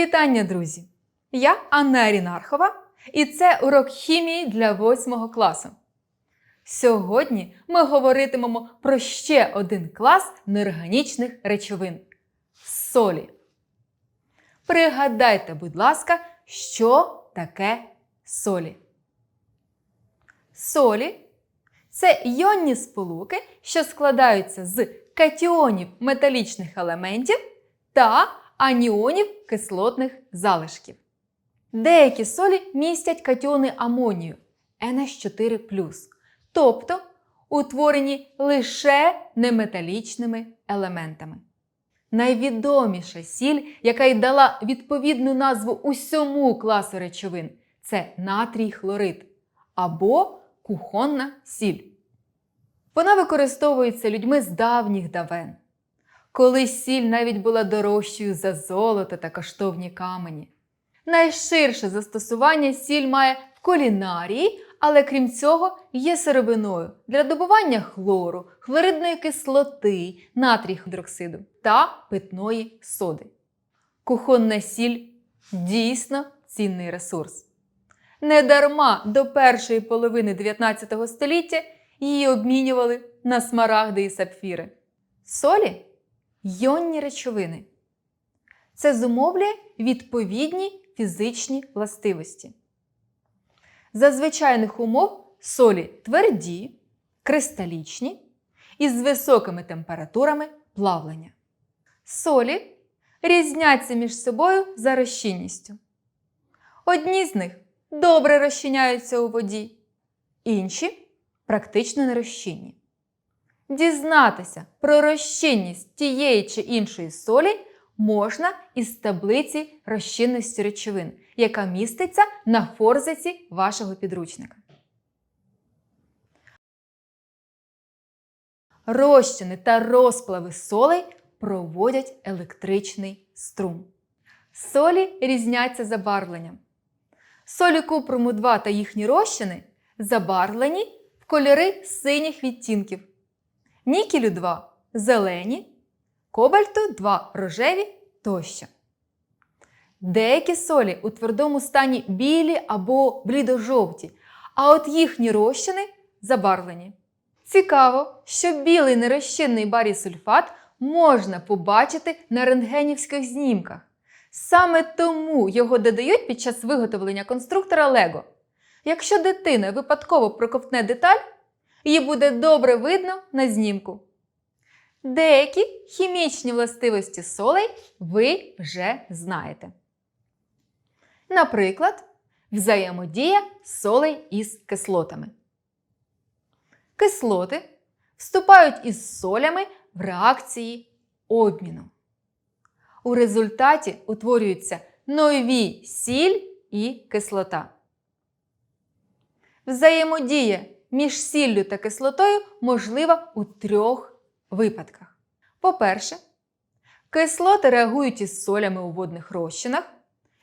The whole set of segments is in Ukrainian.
Вітання, друзі! Я Анна Арінархова, і це урок хімії для 8 класу. Сьогодні ми говоритимемо про ще один клас неорганічних речовин солі. Пригадайте, будь ласка, що таке солі. Солі це іонні сполуки, що складаються з катіонів металічних елементів та аніонів кислотних залишків. Деякі солі містять катіони амонію NH4, тобто утворені лише неметалічними елементами. Найвідоміша сіль, яка й дала відповідну назву усьому класу речовин, це натрій хлорид або кухонна сіль. Вона використовується людьми з давніх давен. Колись сіль навіть була дорожчою за золото та коштовні камені. Найширше застосування сіль має в кулінарії, але крім цього є сировиною для добування хлору, хлоридної кислоти, натрій гідроксиду та питної соди. Кухонна сіль дійсно цінний ресурс. Недарма до першої половини 19 століття її обмінювали на смарагди і сапфіри. Солі йонні речовини. Це зумовлює відповідні фізичні властивості. За звичайних умов солі тверді, кристалічні і з високими температурами плавлення. Солі різняться між собою за розчинністю. Одні з них добре розчиняються у воді, інші практично нерозчинні. Дізнатися про розчинність тієї чи іншої солі можна із таблиці розчинності речовин, яка міститься на форзаці вашого підручника. Розчини та розплави солей проводять електричний струм. Солі різняться забарвленням. Солі купруму 2 та їхні розчини забарвлені в кольори синіх відтінків. Нікелю 2 зелені, кобальту 2 рожеві тощо. Деякі солі у твердому стані білі або блідожовті, а от їхні розчини забарвлені. Цікаво, що білий нерозчинний барій сульфат можна побачити на рентгенівських знімках. Саме тому його додають під час виготовлення конструктора Лего. Якщо дитина випадково проковтне деталь, її буде добре видно на знімку. Деякі хімічні властивості солей ви вже знаєте. Наприклад, взаємодія солей із кислотами. Кислоти вступають із солями в реакції обміну. У результаті утворюються нові сіль і кислота. Взаємодія між сіллю та кислотою можлива у трьох випадках. По-перше, кислоти реагують із солями у водних розчинах,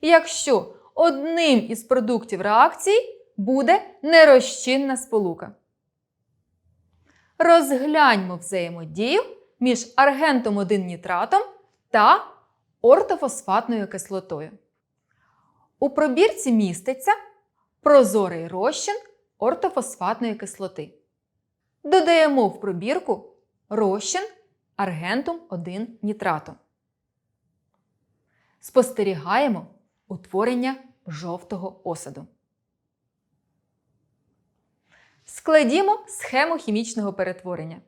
якщо одним із продуктів реакції буде нерозчинна сполука. Розгляньмо взаємодію між аргентом 1 нітратом та ортофосфатною кислотою. У пробірці міститься прозорий розчин ортофосфатної кислоти. Додаємо в пробірку розчин аргентум 1 нітрату. Спостерігаємо утворення жовтого осаду. Складімо схему хімічного перетворення.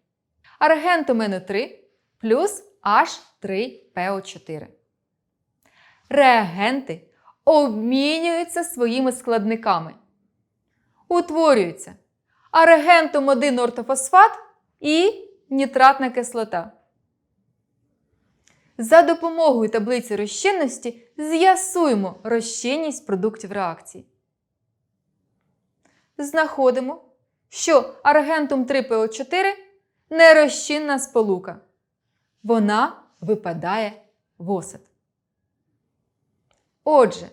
Аргентум НО3 плюс H3PO4. Реагенти обмінюються своїми складниками. Утворюється аргентум 1 ортофосфат і нітратна кислота. За допомогою таблиці розчинності з'ясуємо розчинність продуктів реакції. Знаходимо, що аргентум 3ПО4 нерозчинна сполука. Вона випадає в осад. Отже,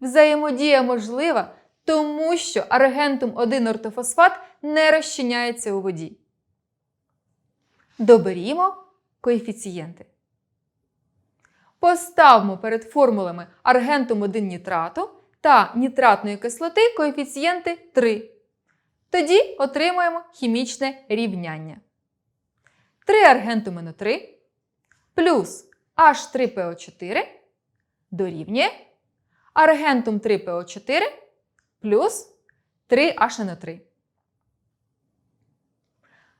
взаємодія можлива, тому що аргентум 1 ортофосфат не розчиняється у воді. Доберімо коефіцієнти. Поставмо перед формулами аргентум 1 нітрату та нітратної кислоти коефіцієнти 3. Тоді отримаємо хімічне рівняння. 3 аргентум НО3 плюс H3PO4 дорівнює аргентум 3PO4 плюс 3HNO3.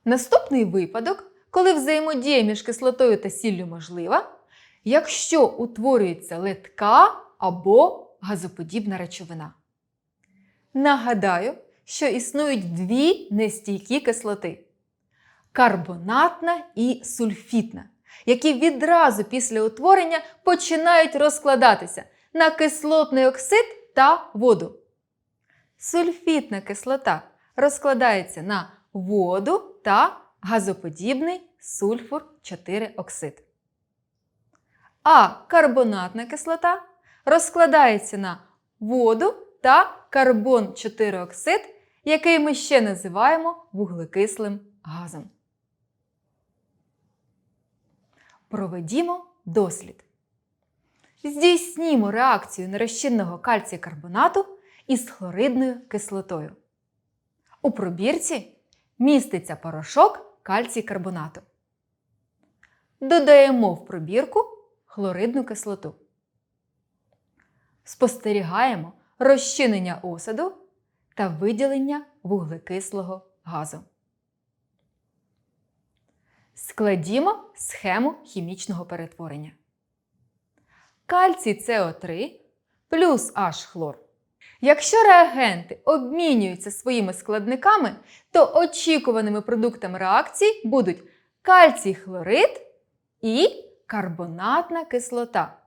Наступний випадок, коли взаємодія між кислотою та сіллю можлива, якщо утворюється литка або газоподібна речовина. Нагадаю, що існують дві нестійкі кислоти карбонатна і сульфітна, які відразу після утворення починають розкладатися на кислотний оксид та воду. Сульфітна кислота розкладається на воду та газоподібний сульфур 4 оксид. А карбонатна кислота розкладається на воду та карбон 4 оксид, який ми ще називаємо вуглекислим газом. Проведімо дослід. Здійснімо реакцію нерозчинного кальцію карбонату із хлоридною кислотою. У пробірці міститься порошок кальцій карбонату. Додаємо в пробірку хлоридну кислоту. Спостерігаємо розчинення осаду та виділення вуглекислого газу. Складімо схему хімічного перетворення. Кальцій СО3 плюс H хлор. Якщо реагенти обмінюються своїми складниками, то очікуваними продуктами реакції будуть кальцій хлорид і карбонатна кислота.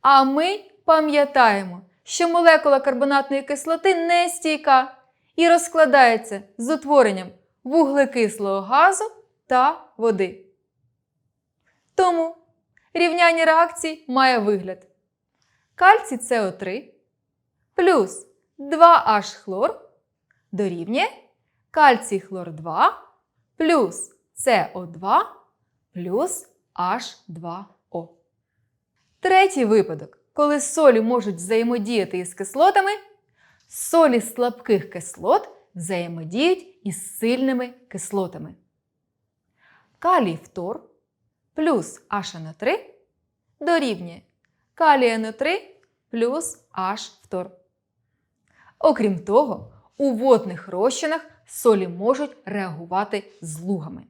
А ми пам'ятаємо, що молекула карбонатної кислоти не стійка і розкладається з утворенням вуглекислого газу та води. Тому рівняння реакцій має вигляд кальцій СО3 плюс 2H хлор дорівнює кальцій хлор 2 плюс СО2 плюс H2O. Третій випадок, коли солі можуть взаємодіяти із кислотами, солі слабких кислот взаємодіють із сильними кислотами. Калій фтор плюс HNO3 дорівнює калій NO3 плюс H фтор. Окрім того, у водних розчинах солі можуть реагувати з лугами.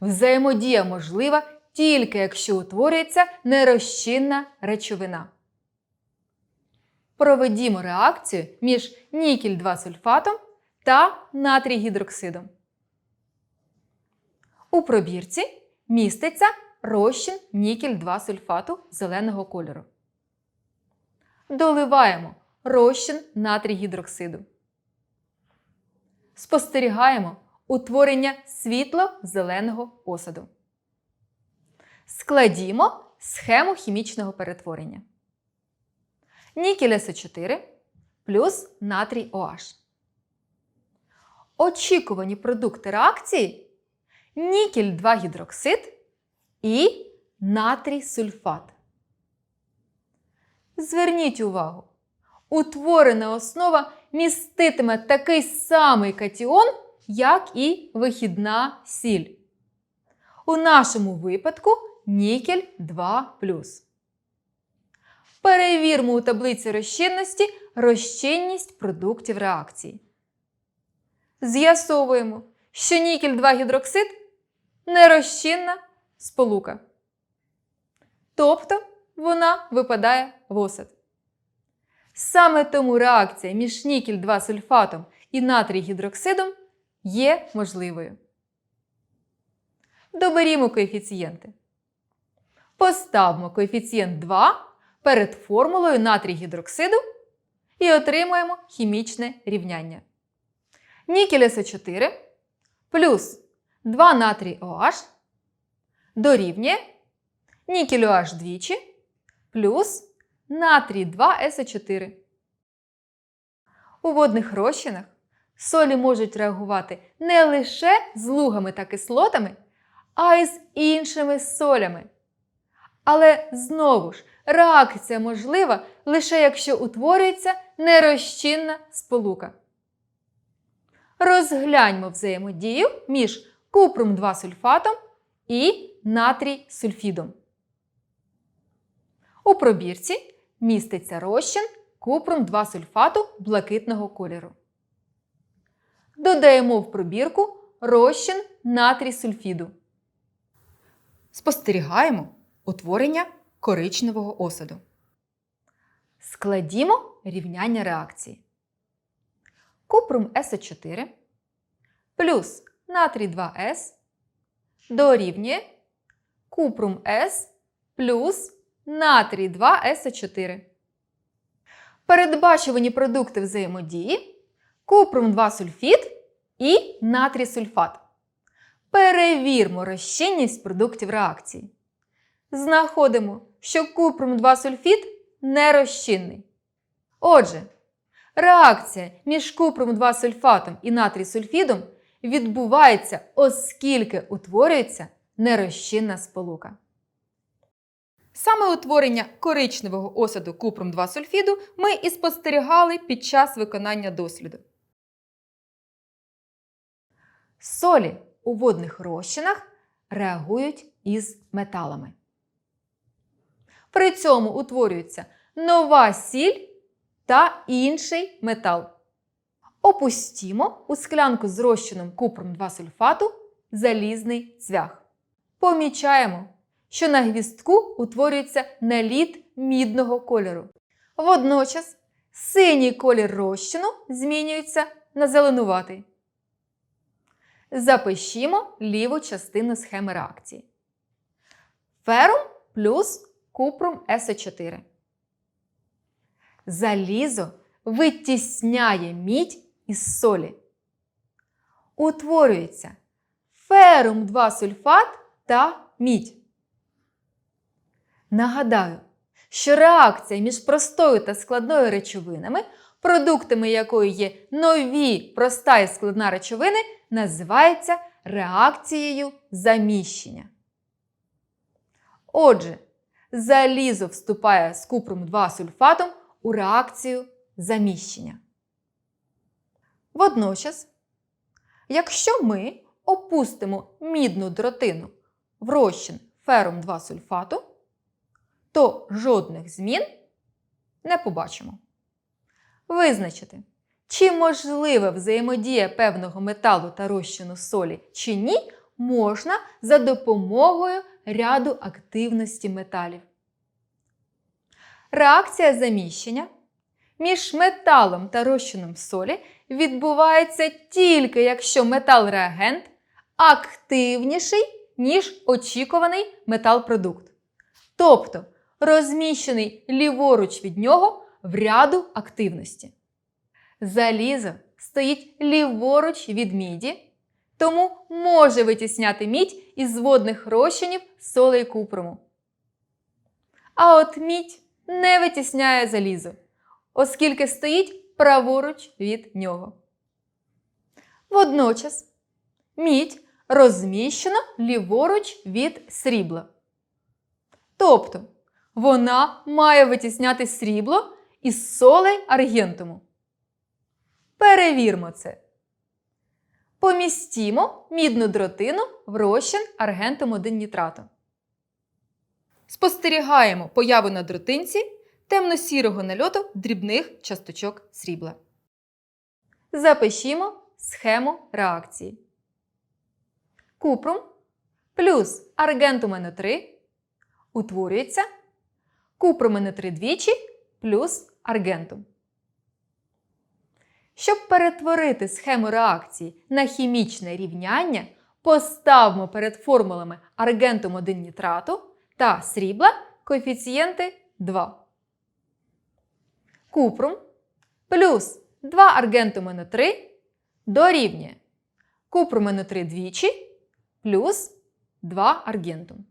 Взаємодія можлива тільки якщо утворюється нерозчинна речовина. Проведімо реакцію між нікель 2 сульфатом та натрій гідроксидом. У пробірці міститься розчин нікель 2 сульфату зеленого кольору. Доливаємо розчин натрій гідроксиду. Спостерігаємо утворення світло-зеленого осаду. Складімо схему хімічного перетворення. Нікель СО4 плюс натрій OH. Очікувані продукти реакції нікель 2 гідроксид і натрій сульфат. Зверніть увагу, утворена основа міститиме такий самий катіон, як і вихідна сіль. У нашому випадку нікель 2. Перевірмо у таблиці розчинності розчинність продуктів реакції. З'ясовуємо, що нікель 2 гідроксид нерозчинна сполука. Тобто вона випадає в осад. Саме тому реакція між нікель 2 сульфатом і натрій гідроксидом є можливою. Доберімо коефіцієнти. Поставмо коефіцієнт 2 перед формулою натрій гідроксиду і отримуємо хімічне рівняння. Нікель СО4 плюс 2 натрій OH дорівнює нікель OH двічі плюс натрій 2 СО4. У водних розчинах солі можуть реагувати не лише з лугами та кислотами, а й з іншими солями. Але знову ж, реакція можлива лише якщо утворюється нерозчинна сполука. Розгляньмо взаємодію між купром 2 сульфатом і натрій сульфідом. У пробірці міститься розчин купром 2 сульфату блакитного кольору. Додаємо в пробірку розчин натрій сульфіду. Спостерігаємо утворення коричневого осаду. Складімо рівняння реакції. Купрум СО4 плюс натрій 2С дорівнює купрум С плюс натрій 2СО4. Передбачувані продукти взаємодії купрум 2 сульфід і натрій сульфат. Перевірмо розчинність продуктів реакції. Знаходимо, що купрум 2 сульфід нерозчинний. Отже, реакція між купрум 2 сульфатом і натрій сульфідом відбувається, оскільки утворюється нерозчинна сполука. Саме утворення коричневого осаду купром 2 сульфіду ми і спостерігали під час виконання досліду. Солі у водних розчинах реагують із металами. При цьому утворюється нова сіль та інший метал. Опустімо у склянку з розчином купром 2 сульфату залізний цвях. Помічаємо, що на гвістку утворюється наліт мідного кольору. Водночас синій колір розчину змінюється на зеленуватий. Запишімо ліву частину схеми реакції. Ферум плюс купром СО4. Залізо витісняє мідь із солі. Утворюється ферум 2 сульфат та мідь. Нагадаю, що реакція між простою та складною речовинами, продуктами якої є нові проста і складна речовини, називається реакцією заміщення. Отже, залізо вступає з купром 2 сульфатом у реакцію заміщення. Водночас, якщо ми опустимо мідну дротину в розчин ферум 2 сульфату, то жодних змін не побачимо. Визначити, чи можлива взаємодія певного металу та розчину солі чи ні, можна за допомогою ряду активності металів. Реакція заміщення між металом та розчином солі відбувається тільки якщо метал-реагент активніший, ніж очікуваний метал-продукт. Тобто розміщений ліворуч від нього в ряду активності. Залізо стоїть ліворуч від міді, тому може витісняти мідь із водних розчинів солей купрому. А от мідь не витісняє залізо, оскільки стоїть праворуч від нього. Водночас мідь розміщена ліворуч від срібла. Тобто вона має витісняти срібло із солей аргентуму. Перевірмо це. Помістімо мідну дротину в розчин аргентум 1 нітрату. Спостерігаємо появу на дротинці темно-сірого нальоту дрібних часточок срібла. Запишімо схему реакції. Купрум плюс аргентум НО3 утворюється купрум НО3 двічі плюс аргентум. Щоб перетворити схему реакції на хімічне рівняння, поставмо перед формулами аргентум 1 нітрату та срібла коефіцієнти 2. Купрум плюс 2 аргентум НО3 дорівнює купрум НО3 двічі плюс 2 аргентум.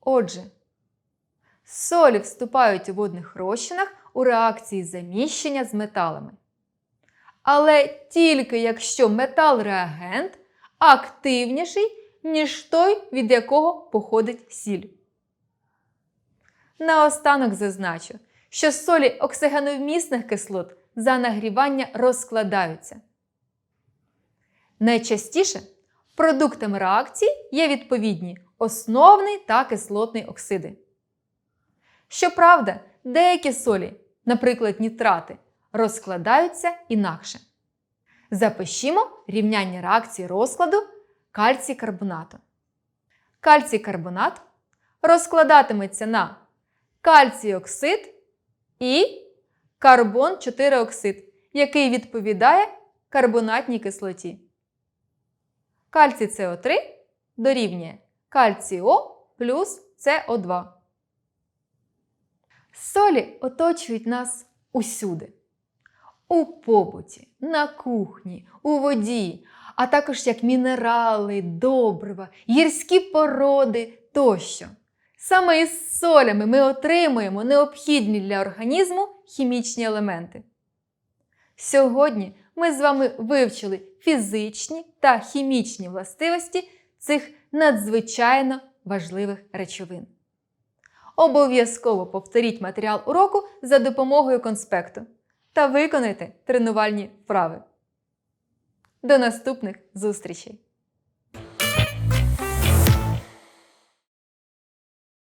Отже, солі вступають у водних розчинах у реакції заміщення з металами. Але тільки якщо метал-реагент активніший, ніж той, від якого походить сіль. Наостанок зазначу, що солі оксигеновмісних кислот за нагрівання розкладаються. Найчастіше продуктами реакції є відповідні основний та кислотний оксиди. Щоправда, деякі солі, наприклад, нітрати, розкладаються інакше. Запишімо рівняння реакції розкладу кальцій карбонату. Кальцій карбонат розкладатиметься на кальцій оксид і карбон 4 оксид, який відповідає карбонатній кислоті. Кальцій СО3 дорівнює кальцій О плюс СО2. Солі оточують нас усюди. У побуті, на кухні, у воді, а також як мінерали, добрива, гірські породи тощо. Саме із солями ми отримуємо необхідні для організму хімічні елементи. Сьогодні ми з вами вивчили фізичні та хімічні властивості цих надзвичайно важливих речовин. Обов'язково повторіть матеріал уроку за допомогою конспекту та виконайте тренувальні вправи. До наступних зустрічей!